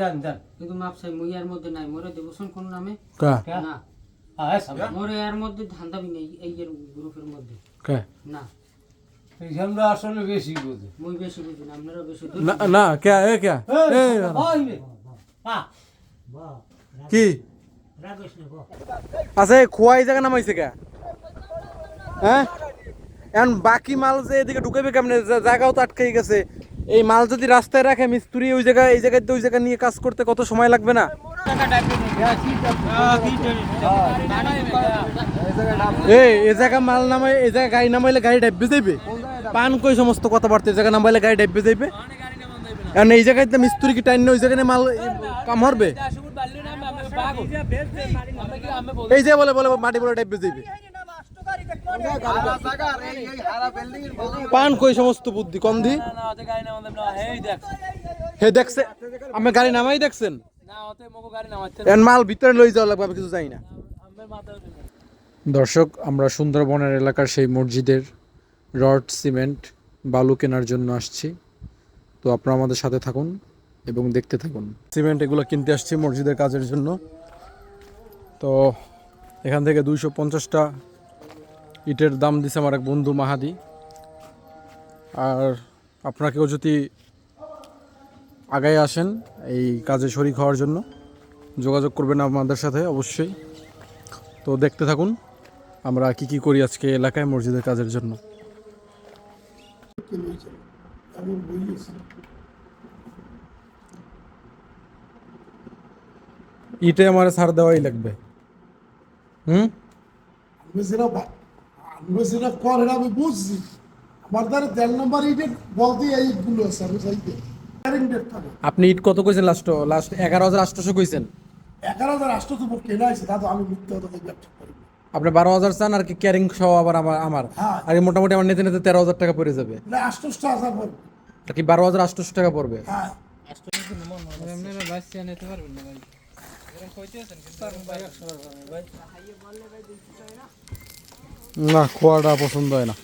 দেন দেন কিন্তু মাপসাই মুই এর মধ্যে নাই মোরে দেবসন কোন নামে। কা? না। হ্যাঁ সব মোরে এর মধ্যে ধান্দাবি নেই এই এর গ্রুপের মধ্যে। কা? না। আমরা আসলে বেশি বুঝি। মুই বেশি বুঝি না আপনারা বেশি না না কে এ কে? এ কি? এই খোয়াই জায়গা নামাইছে কে? হ্যাঁ এখন বাকি মাল যে এদিকে ঢুকাবে কেমনে? জায়গাও তো আটকাই গেছে। এই মাল যদি রাস্তায় রাখে মিস্ত্রি ওই জায়গায়, এই জায়গায় ওই জায়গা নিয়ে কাজ করতে কত সময় লাগবে না? এই, এ জায়গা মাল নামাই এই জায়গা গাড়ি নামাইলে গাড়ি ডাইবে যাইবে। পান কই সমস্ত কথাবার্তা এই জায়গা নামাইলে গাড়ি ডাইবে যাইবে। এখন এই জায়গায় তো মিস্ত্রি কি টাইন, ওই জায়গায় মাল কাম হরবে? এই যে বলে বলে, মাটি বলে ডাইবে যাইবে। পান কই সমস্ত বুদ্ধি? কম দি। হে দেখছে? আমি গাড়ি নামাই দেখছেন? মাল ভিতরে লই যাওয়া লাগবে কিছু জানি না। দর্শক আমরা সুন্দরবনের এলাকার সেই মসজিদের রড সিমেন্ট বালু কেনার জন্য আসছি। তো আপনারা আমাদের সাথে থাকুন এবং দেখতে থাকুন। সিমেন্ট এগুলো কিনতে আসছি মসজিদের কাজের জন্য। তো এখান থেকে দুইশো পঞ্চাশটা ইটের দাম দিছে আমার এক বন্ধু মাহাদি। আর আপনারা কেউ যদি আগায় আসেন এই কাজে শরিক হওয়ার জন্য, যোগাযোগ করবেন আমাদের সাথে অবশ্যই। তো দেখতে থাকুন, আমরা কি কি করি আজকে এলাকায় মসজিদের কাজের জন্য। ইটে আমার সার দেওয়াই লাগবে। হুম? বেশিরা বেশিরা কর আমি বুঝছি। আমার দ্বারা তেল নম্বর ইটের বলতে এইগুলো আছে আমি চাইতে আপনি ইট কত কইছেন লাস্ট লাস্ট এগারো হাজার আটশোশো কইছেন? এগারো হাজার আটশো তো কেনা আছে দাদা আমি মিথ্যে কথা ব্যবসা করি আপনি বারো হাজার চান আর কি ক্যারিং সহ আবার আমার আমার। হ্যাঁ। আর মোটামুটি আমার নিতে নিতে তেরো হাজার টাকা পড়ে যাবে। আটশোশো হাজার পড়বে। আর কি বারো হাজার আটশোশো টাকা পড়বে? হ্যাঁ। না খোয়াটা পছন্দ হয় না।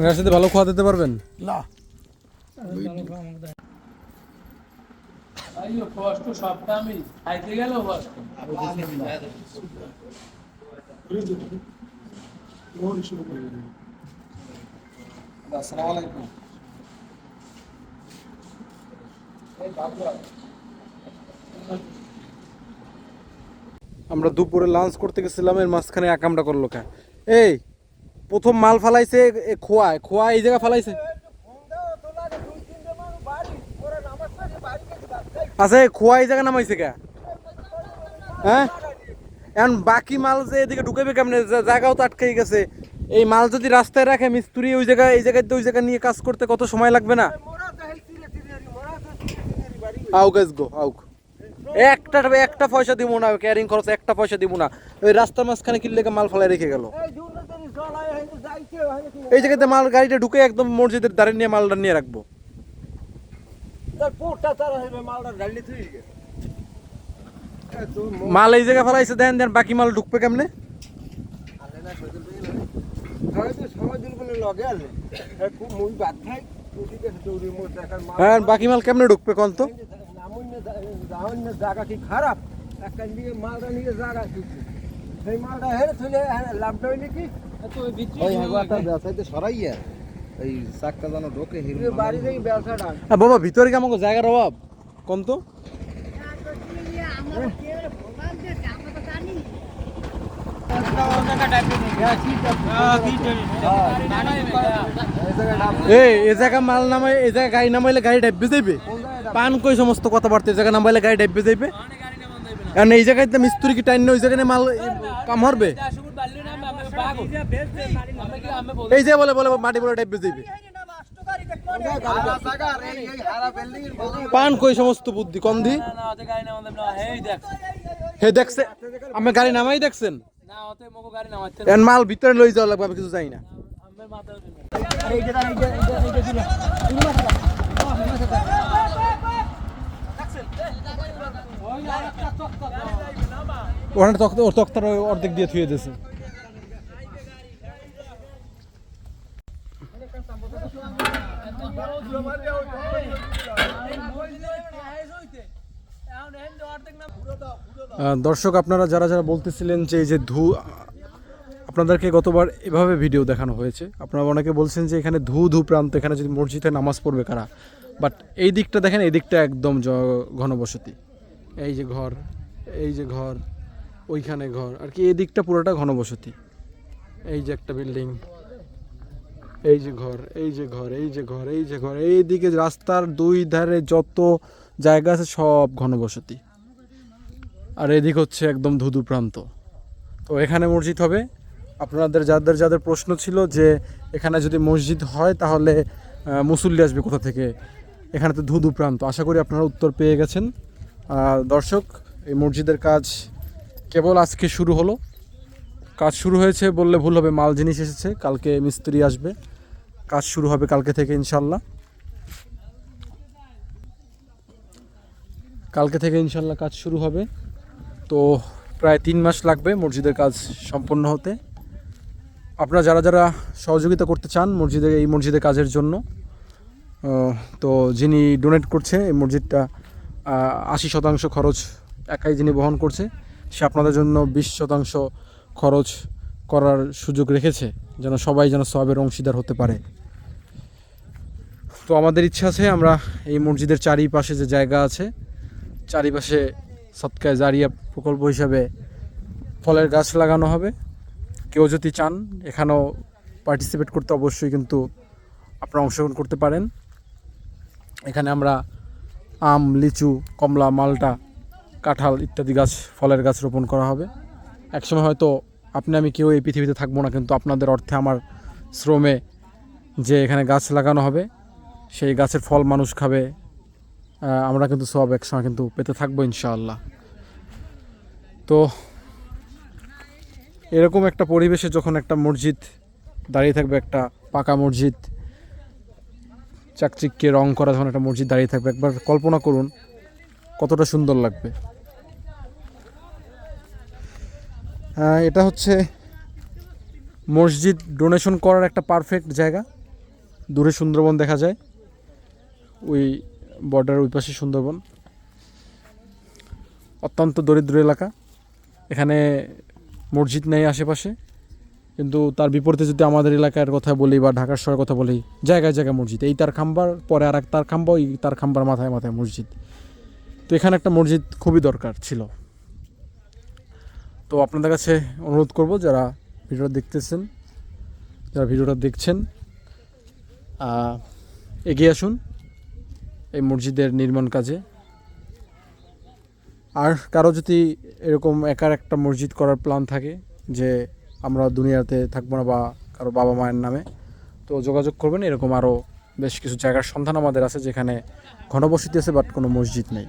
এর সাথে ভালো খোয়া দিতে পারবেন? না। আইও কষ্ট আমরা দুপুরে লাঞ্চ করতে গেছিলাম, এর মাঝখানে একামটা করল কে? এই, প্রথম মাল ফালাইছে খোয়ায় খোয়া এই জায়গা ফালাইছে। আচ্ছা খোয়া এই জায়গা নামাইছে কে? হ্যাঁ? এখন বাকি মাল যে এদিকে ঢুকাবে কেমনে? জায়গাও তো আটকাই গেছে। এই মাল যদি রাস্তায় রাখে মিস্ত্রি, ওই জায়গায় এই জায়গায় ওই জায়গা নিয়ে কাজ করতে কত সময় লাগবে না? আউক এস গো আউক। একটা একটা পয়সা দিব না ক্যারিং খরচ একটা পয়সা দিব না। ওই রাস্তার মাঝখানে কিনলে মাল ফালাই রেখে গেল। এই জায়গাতে মাল গাড়িটা ঢুকে একদম মসজিদের দাঁড়িয়ে নিয়ে মালটা নিয়ে রাখব। মাল এই জায়গায় ফেলাইছে দেন দেন বাকি মাল ঢুকবে কেমনে? হ্যাঁ বাকি মাল কেমনে ঢুকবে কোন তো? জায়গা কি খারাপ? একটা নিয়ে মালটা নিয়ে জায়গা কি? সেই মালটা হেরে থইলে লাভটা হইলে কি বাবা ভিতরে কি আমাকে জায়গার অভাব? কোন তো। এ জায়গা মাল নামাই এই জায়গা গাড়ি নামাইলে গাড়ি ডাইবে যাইবে। পান কই সমস্ত কথাবার্তা জায়গা নামাইলে গাড়ি ডাইবে যাইবে? কারণ এই জায়গায় মিস্ত্রি কি টাইন ওই জায়গায় মাল কাম হরবে? এই যে বলে বলে, মাটি বলে ডাইবে যাইবে। পান কই সমস্ত বুদ্ধি, কম দি। হে, দেখছে? আমি গাড়ি নামাই দেখছেন? মাল ভিতরে লই যাওয়া লাগবে কিছু জানি না। ওখানে তক্তা ওর তক্তার অর্ধেক দিয়ে থুয়ে দিয়েছে। দর্শক, আপনারা যারা যারা বলতেছিলেন যে এই যে ধু, আপনাদেরকে গতবার এভাবে ভিডিও দেখানো হয়েছে। আপনারা অনেকে বলছেন যে এখানে ধু ধু প্রান্ত, এখানে যদি মসজিদে নামাজ পড়বে কারা? বাট এই দিকটা দেখেন, এই দিকটা একদম ঘনবসতি। এই যে ঘর, এই যে ঘর, ওইখানে ঘর। আর কি এই দিকটা পুরোটা ঘনবসতি। এই যে একটা বিল্ডিং, এই যে ঘর, এই যে ঘর, এই যে ঘর, এই যে ঘর এই দিকে রাস্তার দুই ধারে যত জায়গা আছে সব ঘনবসতি। আর এদিক হচ্ছে একদম ধুধু প্রান্ত। তো এখানে মসজিদ হবে। আপনাদের, যাদের যাদের প্রশ্ন ছিল যে এখানে যদি মসজিদ হয় তাহলে মুসল্লি আসবে কোথা থেকে? এখানে তো ধুধু প্রান্ত। আশা করি আপনারা উত্তর পেয়ে গেছেন। দর্শক, এই মসজিদের কাজ কেবল আজকে শুরু হলো। কাজ শুরু হয়েছে বললে ভুল হবে, মাল জিনিস এসেছে, কালকে মিস্ত্রি আসবে। কাজ শুরু হবে কালকে থেকে ইনশাল্লাহ কালকে থেকে ইনশাল্লাহ কাজ শুরু হবে। তো প্রায় তিন মাস লাগবে মসজিদের কাজ সম্পন্ন হতে। আপনারা যারা যারা সহযোগিতা করতে চান মসজিদে, এই মসজিদের কাজের জন্য তো যিনি ডোনেট করছে এই মসজিদটা আশি শতাংশ খরচ একাই যিনি বহন করছে, সে আপনাদের জন্য বিশ শতাংশ খরচ করার সুযোগ রেখেছে, যেন সবাই যেন সবের অংশীদার হতে পারে। তো আমাদের ইচ্ছা আছে আমরা এই মসজিদের চারিপাশে যে জায়গা আছে, চারিপাশে সৎকায় জারিয়া প্রকল্প হিসাবে ফলের গাছ লাগানো হবে। কেউ যদি চান, এখানেও পার্টিসিপেট করতে অবশ্যই কিন্তু আপনারা অংশগ্রহণ করতে পারেন। এখানে আমরা আম, লিচু, কমলা, মালটা, কাঁঠাল ইত্যাদি গাছ, ফলের গাছ রোপণ করা হবে। একসময় হয়তো আপনি, আমি কেউ এই পৃথিবীতে থাকব না, কিন্তু আপনাদের অর্থে আমার শ্রমে যে এখানে গাছ লাগানো হবে, সেই গাছের ফল মানুষ খাবে আমরা কিন্তু সব একসময় কিন্তু পেতে থাকব, ইনশাআল্লাহ। তো এরকম একটা পরিবেশে যখন একটা মসজিদ, দাঁড়িয়ে থাকবে একটা পাকা মসজিদ চাকচিক্যে রং করা যখন একটা মসজিদ দাঁড়িয়ে থাকবে, একবার কল্পনা করুন কতটা সুন্দর লাগবে। এটা হচ্ছে মসজিদ ডোনেশন করার একটা পারফেক্ট জায়গা। দূরে সুন্দরবন দেখা যায়, ওই বর্ডার ওই পাশে সুন্দরবন। অত্যন্ত দরিদ্র এলাকা। এখানে মসজিদ নেই আশেপাশে। কিন্তু তার বিপরীতে যদি আমাদের এলাকার কথা বলি বা ঢাকার শহরের কথা বলি, জায়গায় জায়গায় মসজিদ। এই তার খাম্বার পরে আর এক তার খাম্বা ওই তার খাম্বার মাথায় মাথায় মসজিদ। তো এখানে একটা মসজিদ খুবই দরকার ছিল। তো আপনাদের কাছে অনুরোধ করব যারা ভিডিওটা দেখতেছেন, যারা ভিডিওটা দেখছেন এগিয়ে আসুন এই মসজিদের নির্মাণ কাজে। আর কারও যদি এরকম একার একটা মসজিদ করার প্ল্যান থাকে যে আমরা দুনিয়াতে থাকব না বা কারও বাবা মায়ের নামে। তো যোগাযোগ করবেন, এরকম আরও বেশ কিছু জায়গার সন্ধান আমাদের আছে যেখানে ঘনবসতি আছে, বাট কোনো মসজিদ নেই।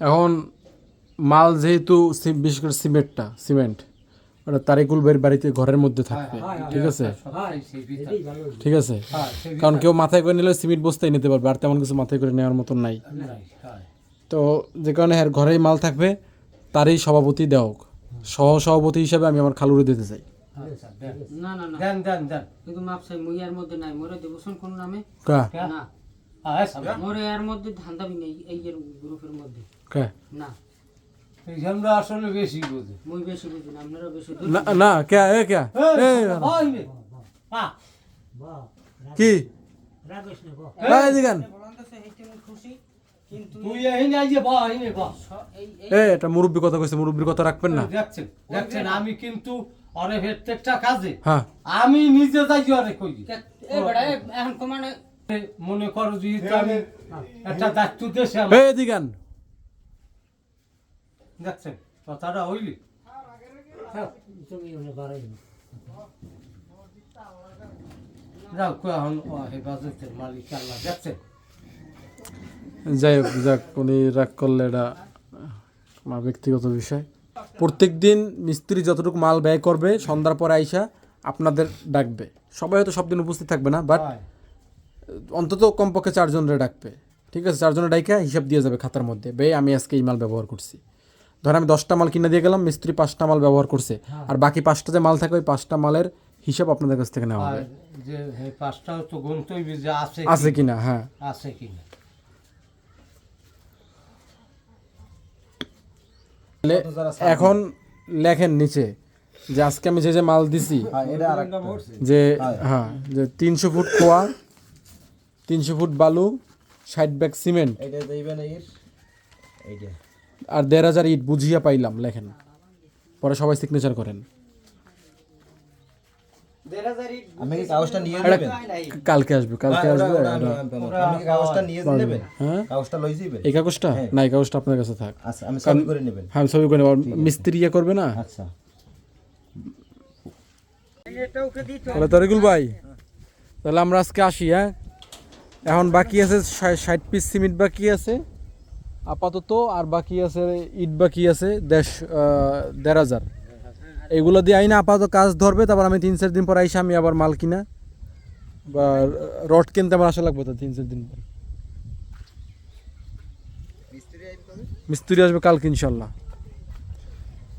এখন মাল যেহেতু সি- বিশেষ করে সিমেন্টটা সিমেন্ট ওটা তারিকুল ভাইয়ের বাড়িতে ঘরের মধ্যে থাকবে ঠিক আছে? ঠিক আছে? কারণ কেউ মাথায় করে নিলে সিমেন্ট বস্তায় নিতে পারবে আর তেমন কিছু মাথায় করে নেওয়ার মতন নাই। তো যে কারণে এর ঘরেই মাল থাকবে তারই সভাপতি দেওয়া হোক। সহ সভাপতি হিসাবে আমি আমার খালুরে দিতে চাই। না না না। দেন দেন দেন। কিন্তু মাপ চাই মুইয়ার মধ্যে নাই মোরে দেবসন কোন নামে? কা? না। হ্যাঁ মোরে এর মধ্যে ধান্দাবি নেই এই গ্রুপের মধ্যে। কা? না। আমরা আসলে বেশি বুঝি। মুই বেশি বুঝি না আপনারা বেশি না না কে এ কে? এ, হইবে। হ্যাঁ কি? এই দিগান খুশি তুই এই না যে বা এই নে বা এ এটা মুরব্বী কথা কইছে মুরব্বীর কথা রাখবেন না। দেখছেন দেখছেন আমি কিন্তু অরে প্রত্যেকটা কাজে হ্যাঁ। আমি নিজে যাই অরে কই। এই বেড়া এখন কমানে মনে করো যেহেতু আমি একটা দায়িত্ব দেশে দিগান দেখছেন কথাটা হইলি। যাই হোক যাক উনি রাগ করলে এটা আমার ব্যক্তিগত বিষয়। প্রত্যেক দিন মিস্ত্রি যতটুকু মাল ব্যয় করবে সন্ধ্যার পরে আইসা আপনাদের ডাকবে। সবাই হয়তো সব দিন উপস্থিত থাকবে না বাট অন্তত কমপক্ষে চারজনরে ডাকবে। ঠিক আছে চারজনের ডাইকা হিসাব দিয়ে যাবে খাতার মধ্যে বে আমি আজকে এই মাল ব্যবহার করছি। ধর আমি দশটা মাল কিনে দিয়ে গেলাম মিস্ত্রি পাঁচটা মাল ব্যবহার করছে। আর বাকি পাঁচটা যে মাল থাকে ওই পাঁচটা মালের হিসাব আপনাদের কাছ থেকে নেওয়া আর হবে যে তো যে আছে আছে কিনা হ্যাঁ। আছে কিনা। তাহলে এখন লেখেন নিচে যে আজকে আমি যে যে মাল দিছি হ্যাঁ এটা আর একটা যে হ্যাঁ। যে তিনশো ফুট খোয়া তিনশো ফুট বালু ষাট ব্যাগ সিমেন্ট। আর দেড় হাজার ইট বুঝিয়া পাইলাম লেখেন। পরে সবাই সিগনেচার করেন। আমি কি কাগজটা নিয়ে এটা নেবেন? কালকে আসবে কালকে হ্যাঁ, আসবে হ্যাঁ? কাগজটা লই যাবেন এই কাগজটা? না এই কাগজটা আপনার কাছে থাক। আচ্ছা আমি সবই করে নেবেন। হ্যাঁ আমি ছবি করে নেব। মিস্ত্রি ইয়ে করবে না? আচ্ছা। তাহলে তরিকুল ভাই তাহলে আমরা আজকে আসি হ্যাঁ? এখন বাকি আছে ষাট পিস সিমেন্ট বাকি আছে। আপাতত আর বাকি আছে ইট বাকি আছে দেশ দেড় হাজার। এগুলো দিয়ে আইনা আপাতত কাজ ধরবে তারপর আমি তিন চার দিন পর আইসা আমি আবার মাল কিনা বা রড কিনতে আমার আসা লাগবে তো তিন চার দিন পর। মিস্ত্রি আসবে কালকে ইনশাল্লাহ।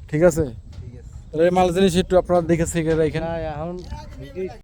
ঠিক আছে? তাহলে মাল জিনিস একটু আপনারা দেখেছি শিখে রাখেন। এখন